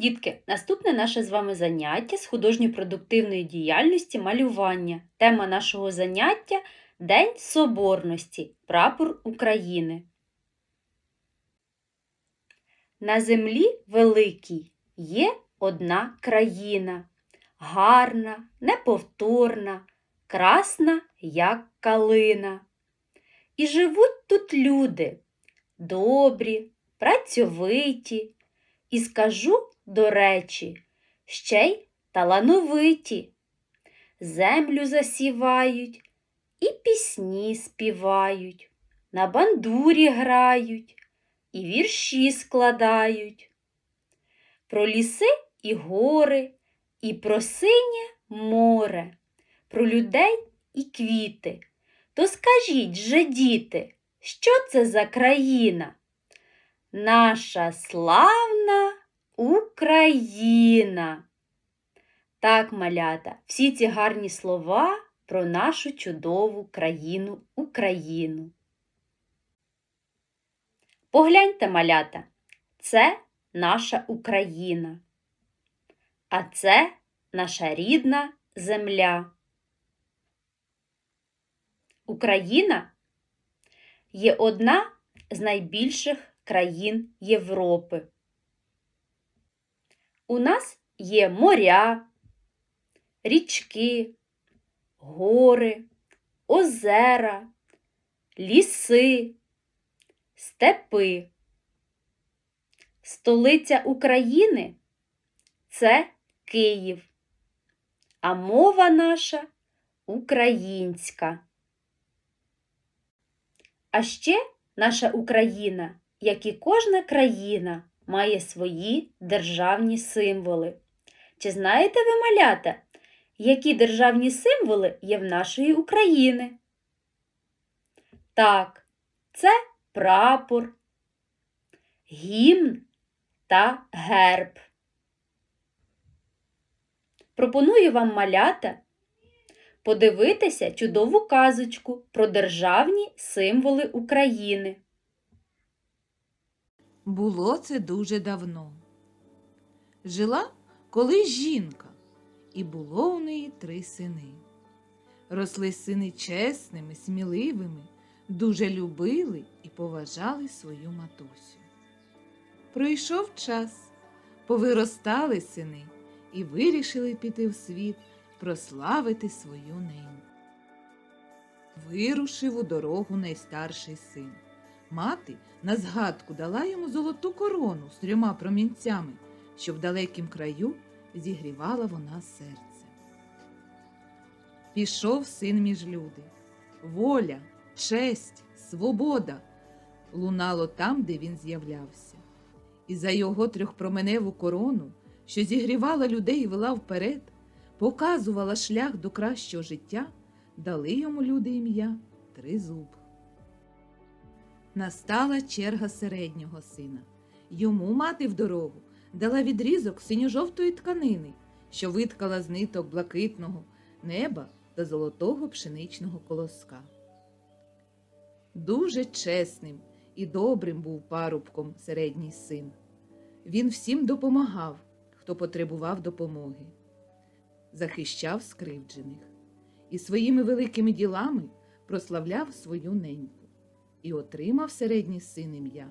Дітки, наступне наше з вами заняття з художньо-продуктивної діяльності малювання. Тема нашого заняття День Соборності. Прапор України. На землі великій є одна країна, гарна, неповторна, красна, як калина. І живуть тут люди добрі, працьовиті, і скажу, до речі, ще й талановиті. Землю засівають і пісні співають, на бандурі грають і вірші складають. Про ліси і гори, і про синє море, про людей і квіти. То скажіть же, діти, що це за країна? Наша славна Україна. Так, малята, всі ці гарні слова про нашу чудову країну Україну. Погляньте, малята, це наша Україна. А це наша рідна земля. Україна є одна з найбільших країн Європи. У нас є моря, річки, гори, озера, ліси, степи. Столиця України це Київ, а мова наша українська. А ще наша Україна, як і кожна країна, має свої державні символи. Чи знаєте ви, малята, які державні символи є в нашої України? Так, це прапор, гімн та герб. Пропоную вам малята подивитися чудову казочку про державні символи України. Було це дуже давно. Жила колись жінка, і було у неї три сини. Росли сини чесними, сміливими, дуже любили і поважали свою матусю. Пройшов час, повиростали сини і вирішили піти в світ прославити свою неньку. Вирушив у дорогу найстарший син. Мати на згадку дала йому золоту корону з трьома промінцями, що в далекім краю зігрівала вона серце. Пішов син між люди. Воля, честь, свобода лунало там, де він з'являвся. І за його трьохпроменеву корону, що зігрівала людей і вела вперед, показувала шлях до кращого життя, дали йому люди ім'я Тризуб. Настала черга середнього сина. Йому мати в дорогу дала відрізок синьо-жовтої тканини, що виткала з ниток блакитного неба та золотого пшеничного колоска. Дуже чесним і добрим був парубком середній син. Він всім допомагав, хто потребував допомоги, захищав скривджених і своїми великими ділами прославляв свою неньку і отримав середній син ім'я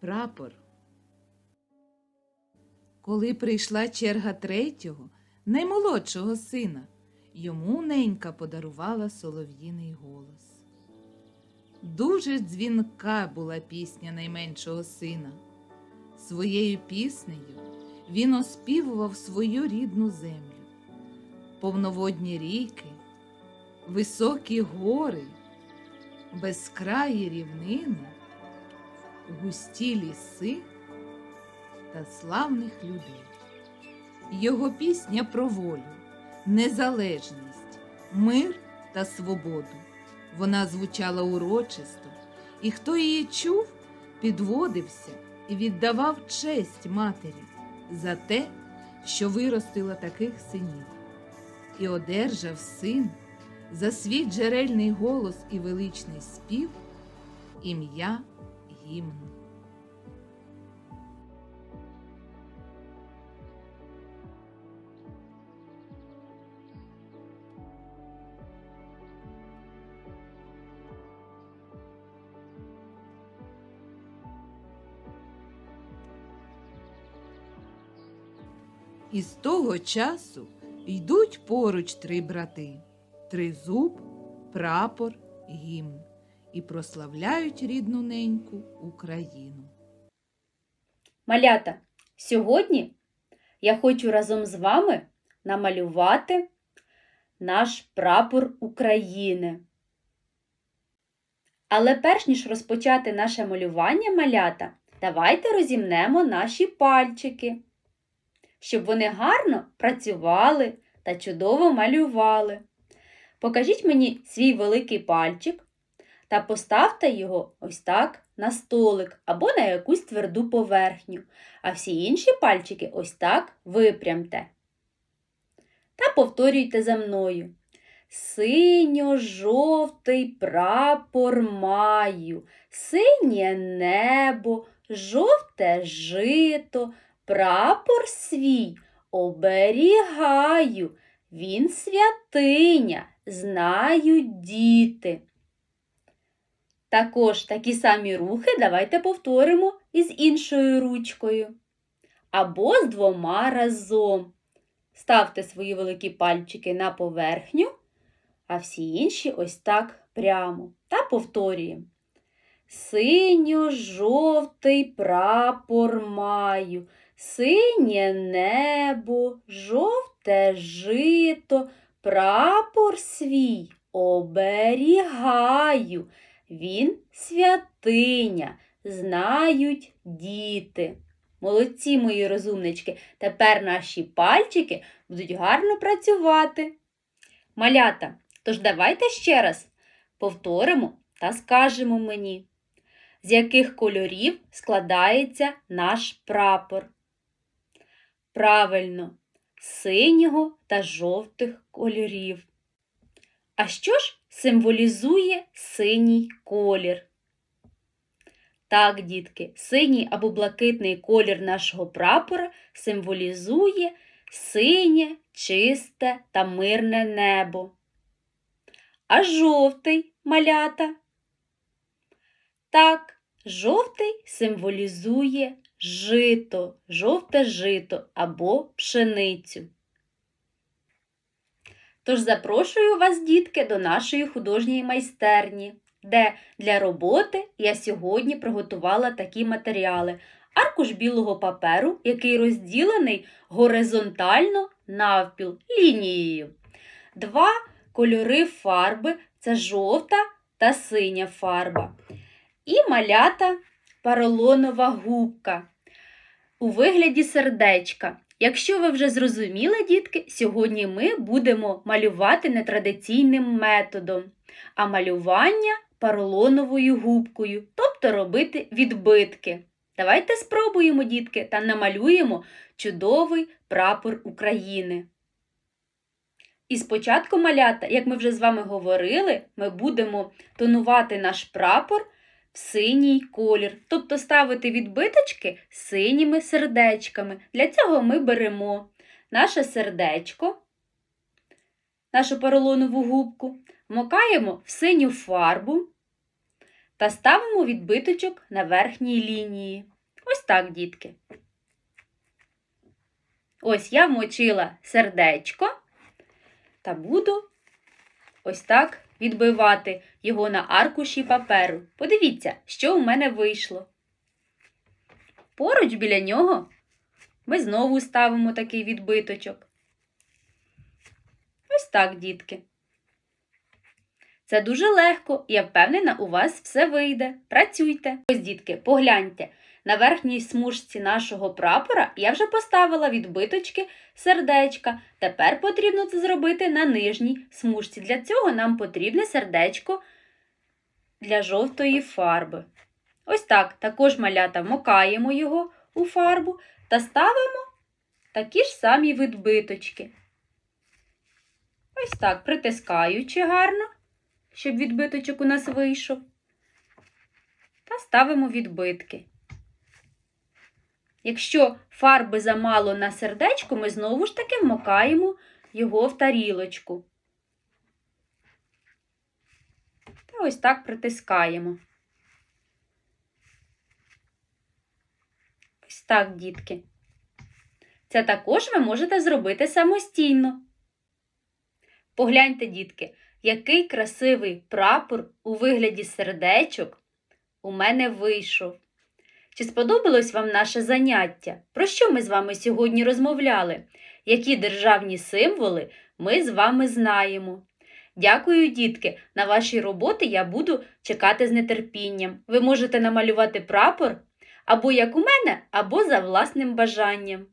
прапор. Коли прийшла черга третього, наймолодшого сина, йому ненька подарувала солов'їний голос. Дуже дзвінка була пісня найменшого сина. Своєю піснею він оспівував свою рідну землю, повноводні ріки, високі гори безкраї рівнини, густі ліси та славних людей. Його пісня про волю, незалежність, мир та свободу. Вона звучала урочисто, і хто її чув, підводився і віддавав честь матері за те, що виростила таких синів, і одержав син за свій джерельний голос і величний спів, ім'я гімн. І з того часу йдуть поруч три брати тризуб, прапор, гімн і прославляють рідну неньку Україну. Малята, сьогодні я хочу разом з вами намалювати наш прапор України. Але перш ніж розпочати наше малювання малята, давайте розімнемо наші пальчики, щоб вони гарно працювали та чудово малювали. Покажіть мені свій великий пальчик та поставте його ось так на столик або на якусь тверду поверхню, а всі інші пальчики ось так випрямте. Та повторюйте за мною. Синьо-жовтий прапор маю, синє небо, жовте жито, прапор свій оберігаю, він святиня, знають діти. Також такі самі рухи давайте повторимо із іншою ручкою. Або з двома разом. Ставте свої великі пальчики на поверхню, а всі інші ось так прямо. Та повторюємо. Синьо-жовтий прапор маю, синє небо, жовте жито, прапор свій оберігаю. Він святиня, знають діти. Молодці, мої розумнички, тепер наші пальчики будуть гарно працювати. Малята, тож давайте ще раз повторимо та скажемо мені, з яких кольорів складається наш прапор. Правильно, синього та жовтих кольорів. А що ж символізує синій колір? Так, дітки, синій або блакитний колір нашого прапора символізує синє, чисте та мирне небо. А жовтий малята? Так, жовтий символізує жито, жовте жито або пшеницю. Тож запрошую вас, дітки, до нашої художньої майстерні, де для роботи я сьогодні приготувала такі матеріали: аркуш білого паперу, який розділений горизонтально навпіл лінією. Два кольори фарби це жовта та синя фарба. І малята поролонова губка у вигляді сердечка. Якщо ви вже зрозуміли, дітки, сьогодні ми будемо малювати нетрадиційним методом, а малювання поролоновою губкою, тобто робити відбитки. Давайте спробуємо, дітки, та намалюємо чудовий прапор України. І спочатку малята, як ми вже з вами говорили, ми будемо тонувати наш прапор в синій колір, тобто ставити відбиточки синіми сердечками. Для цього ми беремо наше сердечко, нашу поролонову губку, вмокаємо в синю фарбу та ставимо відбиточок на верхній лінії. Ось так, дітки. Ось я вмочила сердечко та буду ось так відбивати його на аркуші паперу. Подивіться, що у мене вийшло. Поруч біля нього ми знову ставимо такий відбиточок. Ось так, дітки. Це дуже легко, я впевнена, у вас все вийде. Працюйте. Ось, дітки, погляньте. На верхній смужці нашого прапора я вже поставила відбиточки сердечка. Тепер потрібно це зробити на нижній смужці. Для цього нам потрібне сердечко для жовтої фарби. Ось так, також малята вмокаємо його у фарбу та ставимо такі ж самі відбиточки. Ось так, притискаючи гарно, щоб відбиточок у нас вийшов. Та ставимо відбитки. Якщо фарби замало на сердечко, ми знову ж таки вмокаємо його в тарілочку. Та ось так притискаємо. Ось так, дітки. Це також ви можете зробити самостійно. Погляньте, дітки, який красивий прапор у вигляді сердечок у мене вийшов. Чи сподобалось вам наше заняття? Про що ми з вами сьогодні розмовляли? Які державні символи ми з вами знаємо? Дякую, дітки! На ваші роботи я буду чекати з нетерпінням. Ви можете намалювати прапор або як у мене, або за власним бажанням.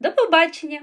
До побачення!